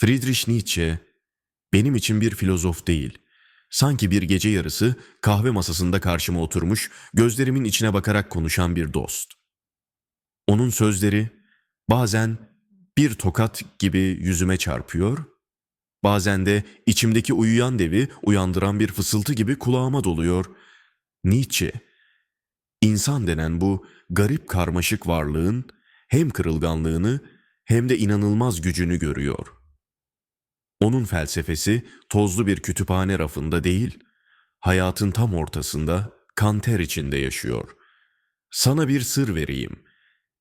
Friedrich Nietzsche benim için bir filozof değil. Sanki bir gece yarısı kahve masasında karşıma oturmuş, gözlerimin içine bakarak konuşan bir dost. Onun sözleri bazen bir tokat gibi yüzüme çarpıyor, bazen de içimdeki uyuyan devi uyandıran bir fısıltı gibi kulağıma doluyor. Nietzsche, insan denen bu garip karmaşık varlığın hem kırılganlığını hem de inanılmaz gücünü görüyor. Onun felsefesi tozlu bir kütüphane rafında değil, hayatın tam ortasında kanter içinde yaşıyor. Sana bir sır vereyim.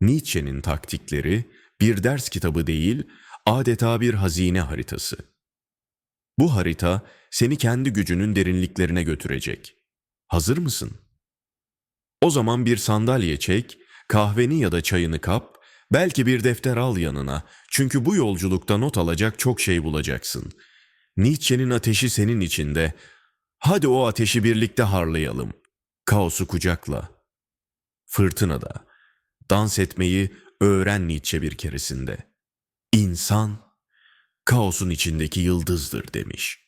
Nietzsche'nin taktikleri bir ders kitabı değil, adeta bir hazine haritası. Bu harita seni kendi gücünün derinliklerine götürecek. Hazır mısın? O zaman bir sandalye çek, kahveni ya da çayını kap, belki bir defter al yanına. Çünkü bu yolculukta not alacak çok şey bulacaksın. Nietzsche'nin ateşi senin içinde. Hadi o ateşi birlikte harlayalım. Kaosu kucakla. Fırtınada. Dans etmeyi öğren Nietzsche bir keresinde. İnsan, kaosun içindeki yıldızdır demiş.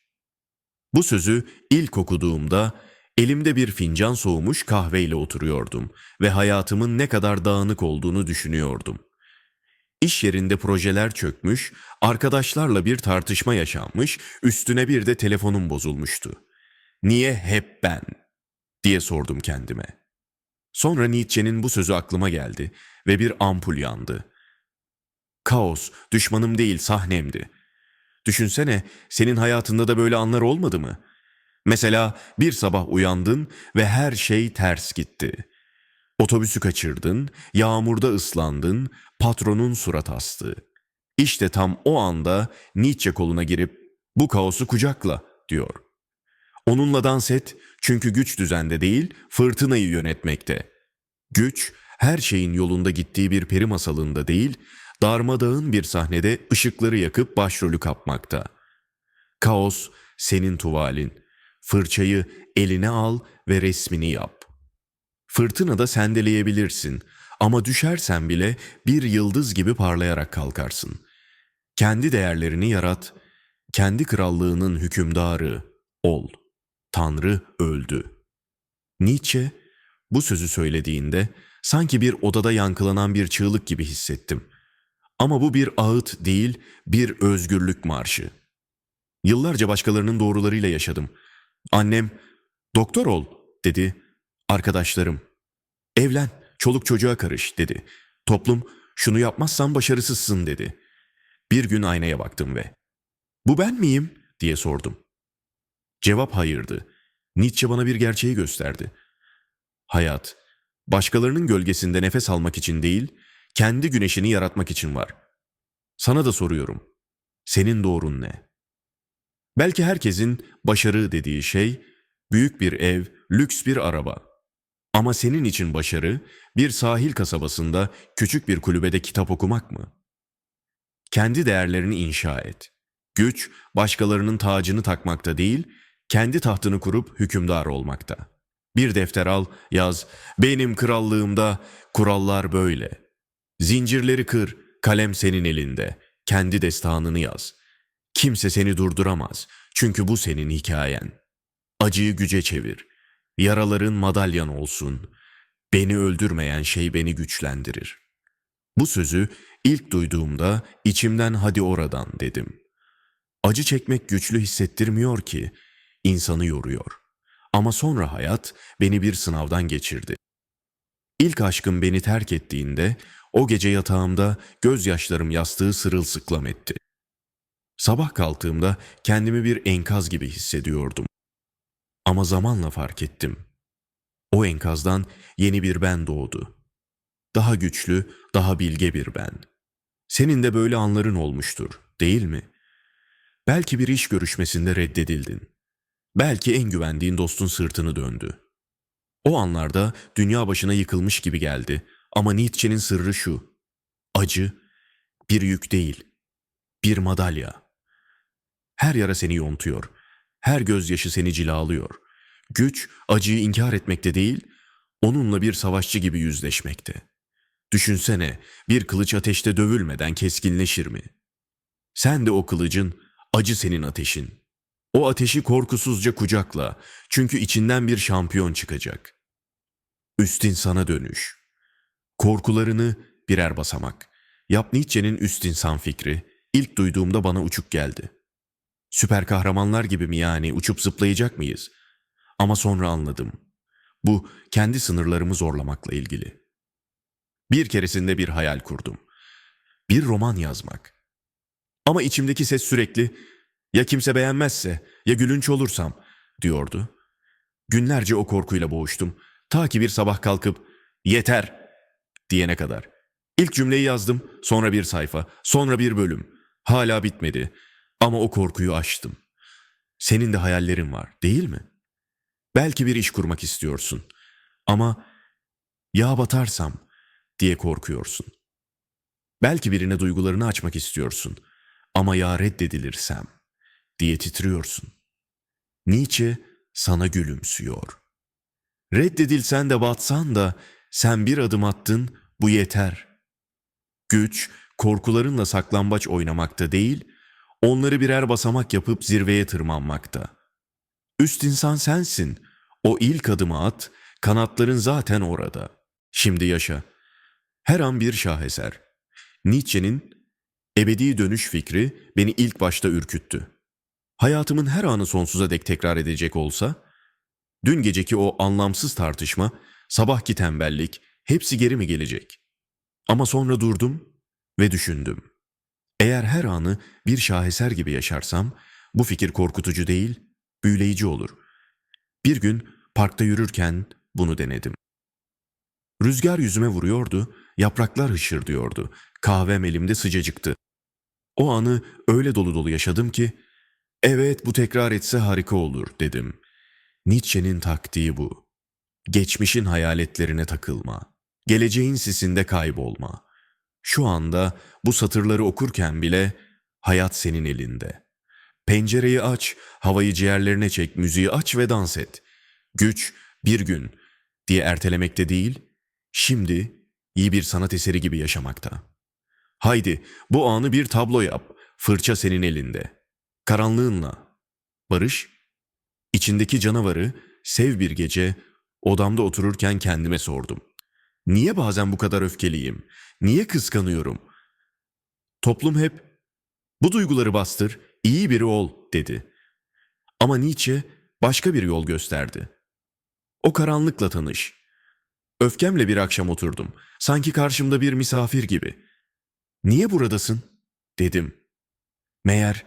Bu sözü ilk okuduğumda elimde bir fincan soğumuş kahveyle oturuyordum ve hayatımın ne kadar dağınık olduğunu düşünüyordum. İş yerinde projeler çökmüş, arkadaşlarla bir tartışma yaşanmış, üstüne bir de telefonum bozulmuştu. Niye hep ben? diye sordum kendime. Sonra Nietzsche'nin bu sözü aklıma geldi ve bir ampul yandı. Kaos, düşmanım değil sahnemdi. Düşünsene, senin hayatında da böyle anlar olmadı mı? Mesela bir sabah uyandın ve her şey ters gitti. Otobüsü kaçırdın, yağmurda ıslandın, patronun surat astı. İşte tam o anda Nietzsche koluna girip bu kaosu kucakla diyor. Onunla dans et çünkü güç düzende değil fırtınayı yönetmekte. Güç her şeyin yolunda gittiği bir peri masalında değil darmadağın bir sahnede ışıkları yakıp başrolü kapmakta. Kaos senin tuvalin. Fırçayı eline al ve resmini yap. Fırtınada sendeleyebilirsin ama düşersen bile bir yıldız gibi parlayarak kalkarsın. Kendi değerlerini yarat, kendi krallığının hükümdarı ol. Tanrı öldü. Nietzsche bu sözü söylediğinde sanki bir odada yankılanan bir çığlık gibi hissettim. Ama bu bir ağıt değil, bir özgürlük marşı. Yıllarca başkalarının doğrularıyla yaşadım. Annem, doktor ol dedi. Arkadaşlarım, evlen, çoluk çocuğa karış dedi. Toplum, şunu yapmazsan başarısızsın dedi. Bir gün aynaya baktım ve, bu ben miyim diye sordum. Cevap hayırdı. Nietzsche bana bir gerçeği gösterdi. Hayat, başkalarının gölgesinde nefes almak için değil, kendi güneşini yaratmak için var. Sana da soruyorum. Senin doğrun ne? Belki herkesin başarı dediği şey büyük bir ev, lüks bir araba. Ama senin için başarı bir sahil kasabasında küçük bir kulübede kitap okumak mı? Kendi değerlerini inşa et. Güç başkalarının tacını takmakta değil, kendi tahtını kurup hükümdar olmakta. Bir defter al, yaz. Benim krallığımda kurallar böyle. Zincirleri kır, kalem senin elinde. Kendi destanını yaz. Kimse seni durduramaz. Çünkü bu senin hikayen. Acıyı güce çevir. Yaraların madalyan olsun. Beni öldürmeyen şey beni güçlendirir. Bu sözü ilk duyduğumda içimden hadi oradan dedim. Acı çekmek güçlü hissettirmiyor ki, insanı yoruyor. Ama sonra hayat beni bir sınavdan geçirdi. İlk aşkım beni terk ettiğinde o gece yatağımda gözyaşlarım yastığı sırılsıklam etti. Sabah kalktığımda kendimi bir enkaz gibi hissediyordum. Ama zamanla fark ettim. O enkazdan yeni bir ben doğdu. Daha güçlü, daha bilge bir ben. Senin de böyle anların olmuştur, değil mi? Belki bir iş görüşmesinde reddedildin. Belki en güvendiğin dostun sırtını döndü. O anlarda dünya başına yıkılmış gibi geldi ama Nietzsche'nin sırrı şu. Acı bir yük değil, bir madalya. Her yara seni yontuyor. Her gözyaşı seni cilalıyor. Güç acıyı inkar etmekte değil, onunla bir savaşçı gibi yüzleşmekte. Düşünsene bir kılıç ateşte dövülmeden keskinleşir mi? Sen de o kılıcın, acı senin ateşin. O ateşi korkusuzca kucakla. Çünkü içinden bir şampiyon çıkacak. Üst insana dönüş. Korkularını birer basamak. Yap Nietzsche'nin üst insan fikri ilk duyduğumda bana uçuk geldi. Süper kahramanlar gibi mi yani uçup zıplayacak mıyız? Ama sonra anladım. Bu kendi sınırlarımı zorlamakla ilgili. Bir keresinde bir hayal kurdum. Bir roman yazmak. Ama içimdeki ses sürekli ya kimse beğenmezse ya gülünç olursam diyordu. Günlerce o korkuyla boğuştum. Ta ki bir sabah kalkıp yeter diyene kadar. İlk cümleyi yazdım, sonra bir sayfa, sonra bir bölüm. Hala bitmedi ama o korkuyu aştım. Senin de hayallerin var, değil mi? Belki bir iş kurmak istiyorsun ama ya batarsam diye korkuyorsun. Belki birine duygularını açmak istiyorsun ama ya reddedilirsem diye titriyorsun. Nietzsche sana gülümsüyor. Reddedilsen de batsan da sen bir adım attın bu yeter. Güç korkularınla saklambaç oynamakta değil, onları birer basamak yapıp zirveye tırmanmakta. Üst insan sensin. O ilk adımı at, kanatların zaten orada. Şimdi yaşa. Her an bir şaheser. Nietzsche'nin ebedi dönüş fikri beni ilk başta ürküttü. Hayatımın her anı sonsuza dek tekrar edecek olsa, dün geceki o anlamsız tartışma, sabahki tembellik, hepsi geri mi gelecek? Ama sonra durdum ve düşündüm. Eğer her anı bir şaheser gibi yaşarsam, bu fikir korkutucu değil, büyüleyici olur. Bir gün parkta yürürken bunu denedim. Rüzgar yüzüme vuruyordu, yapraklar hışırdıyordu. Kahvem elimde sıcacıktı. O anı öyle dolu dolu yaşadım ki, evet bu tekrar etse harika olur dedim. Nietzsche'nin taktiği bu. Geçmişin hayaletlerine takılma. Geleceğin sisinde kaybolma. Şu anda bu satırları okurken bile hayat senin elinde. Pencereyi aç, havayı ciğerlerine çek, müziği aç ve dans et. Güç bir gün diye ertelemekte değil, şimdi iyi bir sanat eseri gibi yaşamakta. Haydi bu anı bir tablo yap, fırça senin elinde. Karanlığınla. Barış, içindeki canavarı sev bir gece odamda otururken kendime sordum. Niye bazen bu kadar öfkeliyim? Niye kıskanıyorum? Toplum hep bu duyguları bastır, iyi biri ol dedi. Ama Nietzsche başka bir yol gösterdi. O karanlıkla tanış. Öfkemle bir akşam oturdum. Sanki karşımda bir misafir gibi. Niye buradasın? dedim. Meğer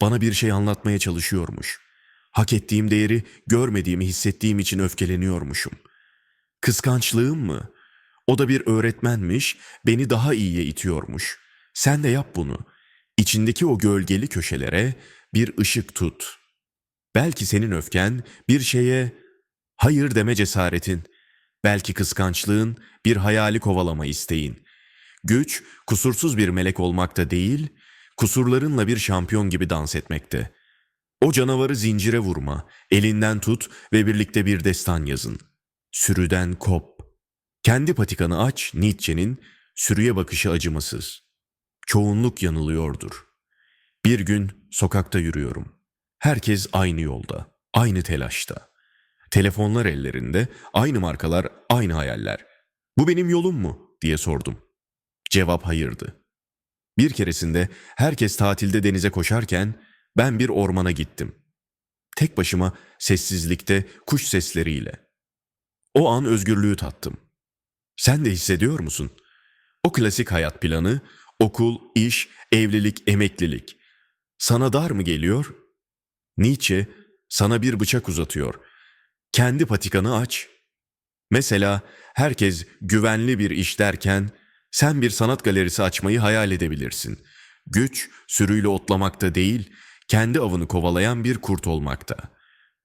bana bir şey anlatmaya çalışıyormuş. Hak ettiğim değeri görmediğimi hissettiğim için öfkeleniyormuşum. Kıskançlığım mı? O da bir öğretmenmiş, beni daha iyiye itiyormuş. Sen de yap bunu. İçindeki o gölgeli köşelere bir ışık tut. Belki senin öfken bir şeye hayır deme cesaretin. Belki kıskançlığın bir hayali kovalama isteğin. Güç kusursuz bir melek olmakta değil, kusurlarınla bir şampiyon gibi dans etmekte. O canavarı zincire vurma, elinden tut ve birlikte bir destan yazın. Sürüden kop. Kendi patikanı aç Nietzsche'nin sürüye bakışı acımasız. Çoğunluk yanılıyordur. Bir gün sokakta yürüyorum. Herkes aynı yolda, aynı telaşta. Telefonlar ellerinde, aynı markalar, aynı hayaller. Bu benim yolum mu diye sordum. Cevap hayırdı. Bir keresinde herkes tatilde denize koşarken ben bir ormana gittim. Tek başıma sessizlikte kuş sesleriyle. O an özgürlüğü tattım. Sen de hissediyor musun? O klasik hayat planı, okul, iş, evlilik, emeklilik. Sana dar mı geliyor? Nietzsche sana bir bıçak uzatıyor. Kendi patikanı aç. Mesela herkes güvenli bir iş derken sen bir sanat galerisi açmayı hayal edebilirsin. Güç sürüyle otlamakta değil, kendi avını kovalayan bir kurt olmakta.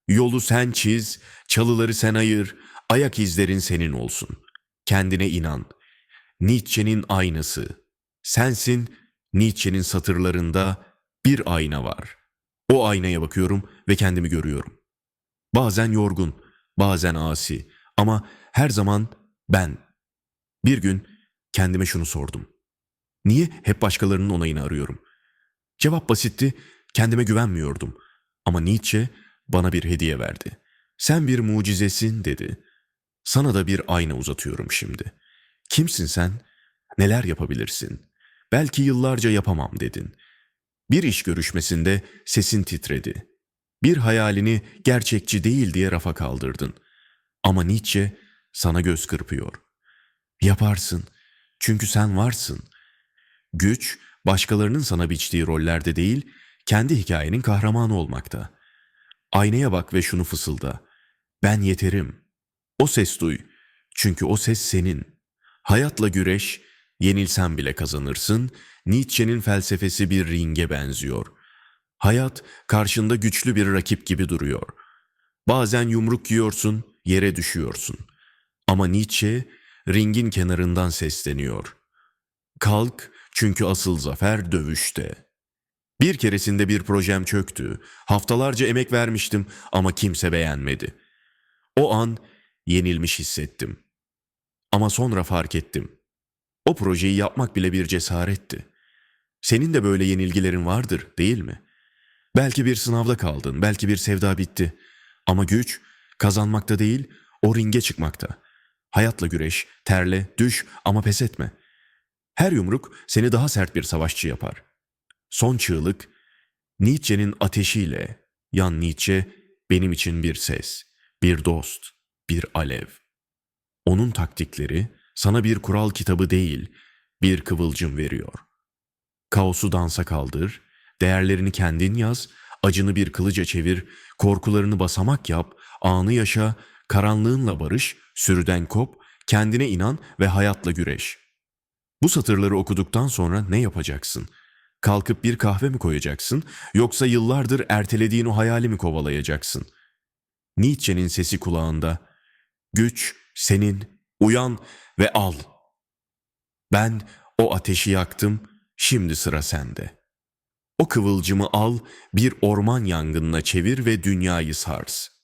Yolu sen çiz, çalıları sen ayır, ayak izlerin senin olsun. Kendine inan. Nietzsche'nin aynası. Sensin, Nietzsche'nin satırlarında bir ayna var. O aynaya bakıyorum ve kendimi görüyorum. Bazen yorgun, bazen asi ama her zaman ben. Bir gün kendime şunu sordum. Niye hep başkalarının onayını arıyorum? Cevap basitti, kendime güvenmiyordum. Ama Nietzsche bana bir hediye verdi. Sen bir mucizesin dedi. Sana da bir ayna uzatıyorum şimdi. Kimsin sen? Neler yapabilirsin? Belki yıllarca yapamam dedin. Bir iş görüşmesinde sesin titredi. Bir hayalini gerçekçi değil diye rafa kaldırdın. Ama Nietzsche sana göz kırpıyor. Yaparsın. Çünkü sen varsın. Güç, başkalarının sana biçtiği rollerde değil, kendi hikayenin kahramanı olmakta. Aynaya bak ve şunu fısılda. Ben yeterim. O ses duy. Çünkü o ses senin. Hayatla güreş, yenilsen bile kazanırsın. Nietzsche'nin felsefesi bir ringe benziyor. Hayat karşında güçlü bir rakip gibi duruyor. Bazen yumruk yiyorsun, yere düşüyorsun. Ama Nietzsche ringin kenarından sesleniyor. Kalk çünkü asıl zafer dövüşte. Bir keresinde bir projem çöktü. Haftalarca emek vermiştim ama kimse beğenmedi. O an yenilmiş hissettim. Ama sonra fark ettim. O projeyi yapmak bile bir cesaretti. Senin de böyle yenilgilerin vardır, değil mi? Belki bir sınavda kaldın, belki bir sevda bitti. Ama güç kazanmakta değil, o ringe çıkmakta. Hayatla güreş, terle, düş ama pes etme. Her yumruk seni daha sert bir savaşçı yapar. Son çığlık, Nietzsche'nin ateşiyle, yan Nietzsche benim için bir ses, bir dost, bir alev. Onun taktikleri sana bir kural kitabı değil, bir kıvılcım veriyor. Kaosu dansa kaldır, değerlerini kendin yaz, acını bir kılıca çevir, korkularını basamak yap, anı yaşa, karanlığınla barış, sürüden kop, kendine inan ve hayatla güreş. Bu satırları okuduktan sonra ne yapacaksın? Kalkıp bir kahve mi koyacaksın yoksa yıllardır ertelediğin o hayali mi kovalayacaksın? Nietzsche'nin sesi kulağında. Güç senin, uyan ve al. Ben o ateşi yaktım, şimdi sıra sende. O kıvılcımı al, bir orman yangınına çevir ve dünyayı sars.